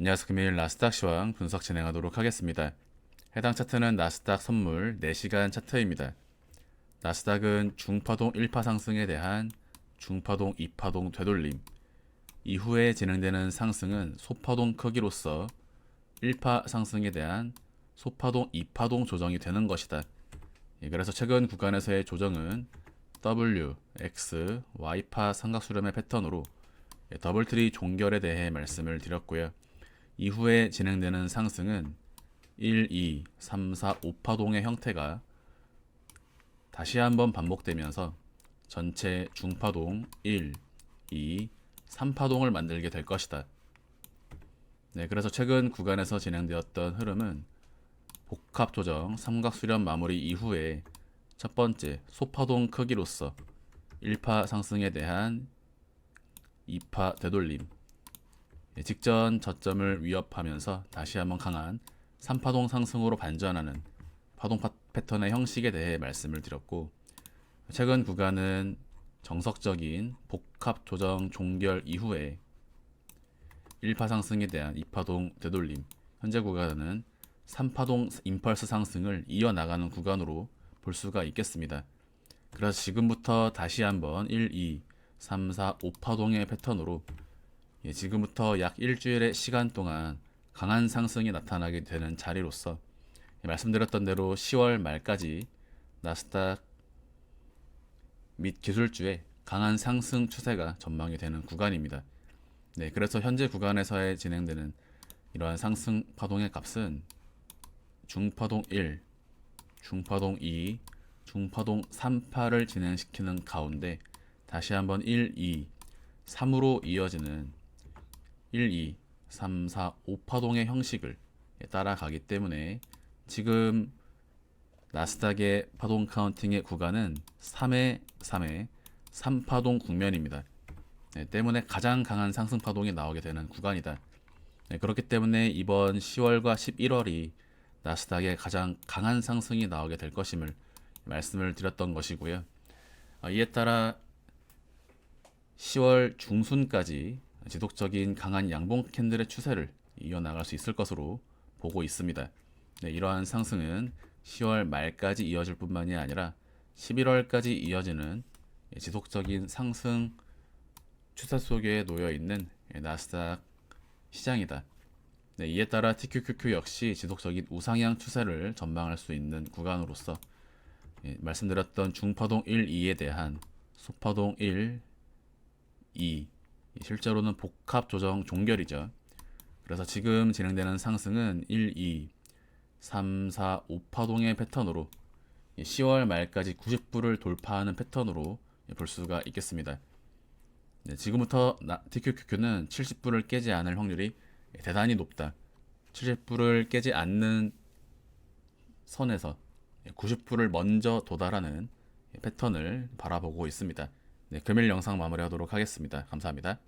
안녕하세요. 금요일 나스닥 시황 분석 진행하도록 하겠습니다. 해당 차트는 나스닥 선물 4시간 차트입니다. 나스닥은 중파동 1파 상승에 대한 중파동 2파동 되돌림, 이후에 진행되는 상승은 소파동 크기로서 1파 상승에 대한 소파동 2파동 조정이 되는 것이다. 예, 그래서 최근 구간에서의 조정은 W, X, Y파 삼각수렴의 패턴으로 예, 더블트리 종결에 대해 말씀을 드렸고요. 이후에 진행되는 상승은 1, 2, 3, 4, 5파동의 형태가 다시 한번 반복되면서 전체 중파동 1, 2, 3파동을 만들게 될 것이다. 네, 그래서 최근 구간에서 진행되었던 흐름은 복합 조정 삼각 수렴 마무리 이후에 첫 번째 소파동 크기로서 1파 상승에 대한 2파 되돌림 예, 직전 저점을 위협하면서 다시 한번 강한 3파동 상승으로 반전하는 파동 파- 패턴의 형식에 대해 말씀을 드렸고 최근 구간은 정석적인 복합 조정 종결 이후에 1파 상승에 대한 2파동 되돌림 현재 구간은 3파동 임펄스 상승을 이어나가는 구간으로 볼 수가 있겠습니다. 그래서 지금부터 다시 한번 1, 2, 3, 4, 5파동의 패턴으로 예, 지금부터 약 일주일의 시간 동안 강한 상승이 나타나게 되는 자리로서 예, 말씀드렸던 대로 10월 말까지 나스닥 및 기술주의 강한 상승 추세가 전망이 되는 구간입니다. 네, 그래서 현재 구간에서의 진행되는 이러한 상승 파동의 값은 중파동 1, 중파동 2, 중파동 3파를 진행시키는 가운데 다시 한번 1, 2, 3으로 이어지는 1, 2, 3, 4, 5파동의 형식을 따라가기 때문에 지금 나스닥의 파동 카운팅의 구간은 3의 3의 3파동 국면입니다. 네, 때문에 가장 강한 상승 파동이 나오게 되는 구간이다. 네, 그렇기 때문에 이번 10월과 11월이 나스닥의 가장 강한 상승이 나오게 될 것임을 말씀을 드렸던 것이고요. 어, 이에 따라 10월 중순까지 지속적인 강한 양봉 캔들의 추세를 이어나갈 수 있을 것으로 보고 있습니다. 네, 이러한 상승은 10월 말까지 이어질 뿐만이 아니라 11월까지 이어지는 지속적인 상승 추세 속에 놓여 있는 나스닥 시장이다. 네, 이에 따라 TQQQ 역시 지속적인 우상향 추세를 전망할 수 있는 구간으로서 예, 말씀드렸던 중파동 1, 2에 대한 소파동 1, 2 실제로는 복합 조정 종결이죠. 그래서 지금 진행되는 상승은 1, 2, 3, 4, 5파동의 패턴으로 10월 말까지 90불을 돌파하는 패턴으로 볼 수가 있겠습니다. 네, 지금부터 나- TQQQ는 70불을 깨지 않을 확률이 대단히 높다. 70불을 깨지 않는 선에서 90불을 먼저 도달하는 패턴을 바라보고 있습니다. 네, 금일 영상 마무리하도록 하겠습니다. 감사합니다.